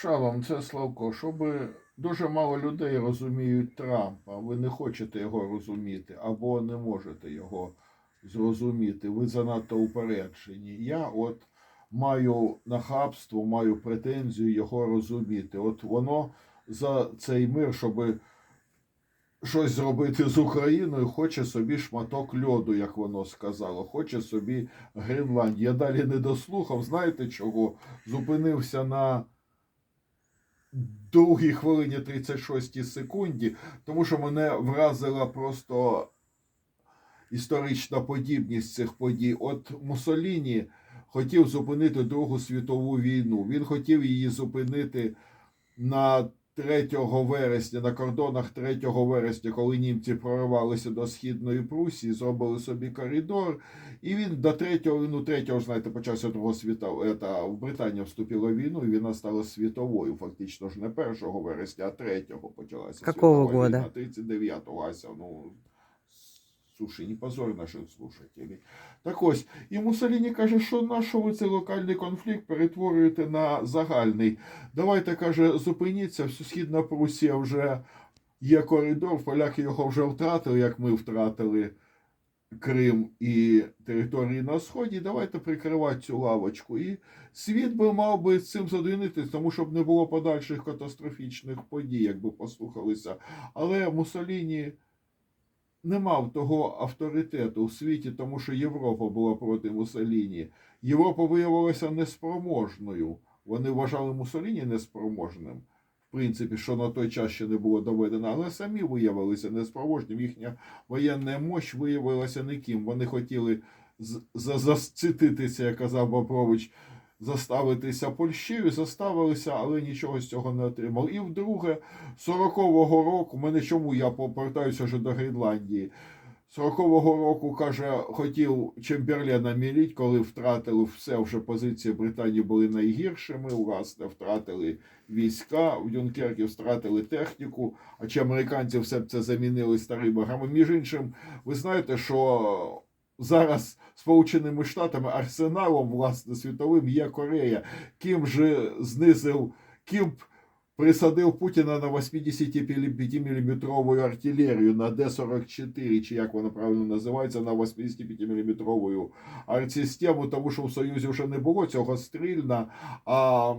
Шалом, це Славко. Щоб дуже мало людей розуміють Трампа, ви не хочете його розуміти або не можете його зрозуміти. Ви занадто упереджені. Я от маю нахабство, маю претензію його розуміти. От воно за цей мир, щоб щось зробити з Україною, хоче собі шматок льоду, як воно сказало, хоче собі Гренландію. Я далі не дослухав. Знаєте чого? Зупинився на другій хвилині 36 секунді, тому що мене вразила просто історична подібність цих подій. От Мусоліні хотів зупинити Другу світову війну. Він хотів її зупинити на 3 вересня, на кордонах 3 вересня, коли німці проривалися до Східної Прусії, зробили собі коридор. І він до 3, ну 3, знаєте, почався Другого світу, это, в Британія вступила в війну, і війна стала світовою. Фактично ж не 1 вересня, а 3 почалася Какого світова года? війна, 39-го, Ася, ну, слушай, не позор наших слушателей. Так ось, і Муссоліні каже, що на що ви цей локальний конфлікт перетворюєте на загальний. Давайте, каже, зупиніться, всю Східна Прусія вже є коридор, поляки його вже втратили, як ми втратили Крим і території на Сході. Давайте прикривати цю лавочку. І світ би мав би цим задовольнитися, тому щоб не було подальших катастрофічних подій, якби послухалися. Але Муссоліні не мав того авторитету у світі, тому що Європа була проти Муссоліні. Європа виявилася неспроможною. Вони вважали Муссоліні неспроможним, в принципі, що на той час ще не було доведено, але самі виявилися неспроможним. Їхня воєнна мощь виявилася ніким. Вони хотіли засцититися, як казав Бобрович, заставитися Польщею, заставилися, але нічого з цього не отримали. І вдруге, 40-го року, мене чому я повертаюся вже до Гренландії. 40-го року, каже, хотів Чемберлена міліть, коли втратили все, вже позиції Британії були найгіршими, власне, втратили війська, в Дюнкеркі втратили техніку, а чи американці все це замінили старими грами. Між іншим, ви знаєте, що зараз Сполученими Штатами арсеналом, власне, світовим є Корея. Ким же знизив, Кімп. Присадив Путіна на 85-мм артилерію на Д-44, чи як вона правильно називається, на 85-мм артсистему, тому що в Союзі вже не було цього стрільна. А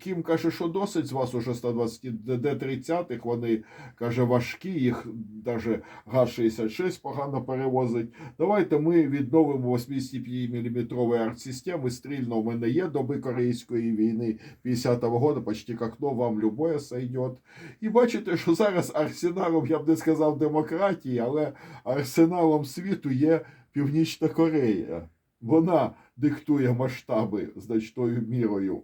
Кім каже, що досить з вас уже 120 Д-30, вони каже, важкі, їх навіть Га-66 погано перевозить. Давайте ми відновимо 85-мм артсистеми. Стрільно у мене є доби Корейської війни 50-го года, почти як но, вам любое сойдет. І бачите, що зараз арсеналом, я б не сказав демократії, але арсеналом світу є Північна Корея. Вона диктує масштаби значною мірою.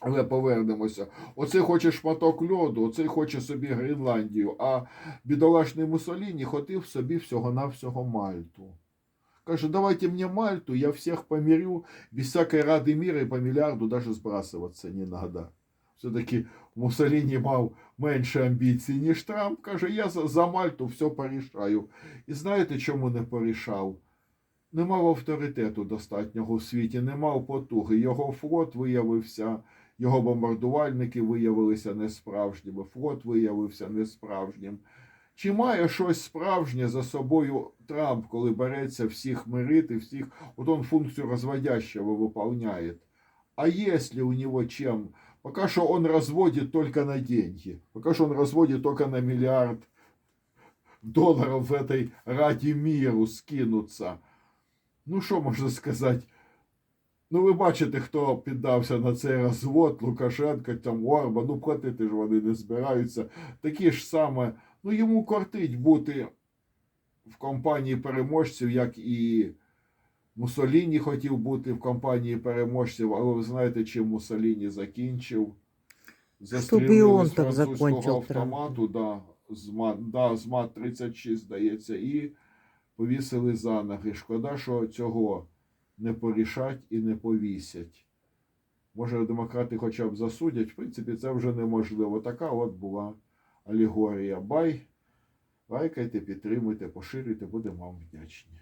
Але повернемося. Оцей хоче шматок льоду, оцей хоче собі Гренландію, а бідолашний Муссоліні хотів собі всього-навсього Мальту. Каже, давайте мне Мальту, я всех помирю, без всякой рады мира и по миллиарду даже сбрасываться не надо. Все-таки Муссоліні мав менше амбіцій, ніж Трамп. Каже, я за, Мальту все порішаю. І знаєте, чому не порішав? Не мав авторитету достатнього в світі, не мав потуги. Його флот виявився, його бомбардувальники виявилися несправжніми, флот виявився несправжнім. Чи має щось справжнє за собою Трамп, коли береться всіх мирити, всіх, вот он функцию разводящего выполняет. А если у него чем? Пока что он разводит только на деньги. Пока что он разводит только на миллиард долларов в этой раді миру скинуться. Ну, що можна сказати? Ну, ви бачите, хто піддався на цей розвод, Лукашенко, там Орбан, ну платити ж вони не збираються. Такі ж саме, ну йому кортить бути в компанії переможців, як і Муссоліні хотів бути в компанії переможців, але ви знаєте, чим Муссоліні закінчив? Он з французького автомату, да, з МАТ, да, з МАТ 36, здається, і повісили за ноги. Шкода, що цього не порішать і не повісять. Може, демократи хоча б засудять, в принципі, це вже неможливо. Така от була алегорія. Бай. Лайкайте, підтримуйте, поширюйте, будемо вам вдячні.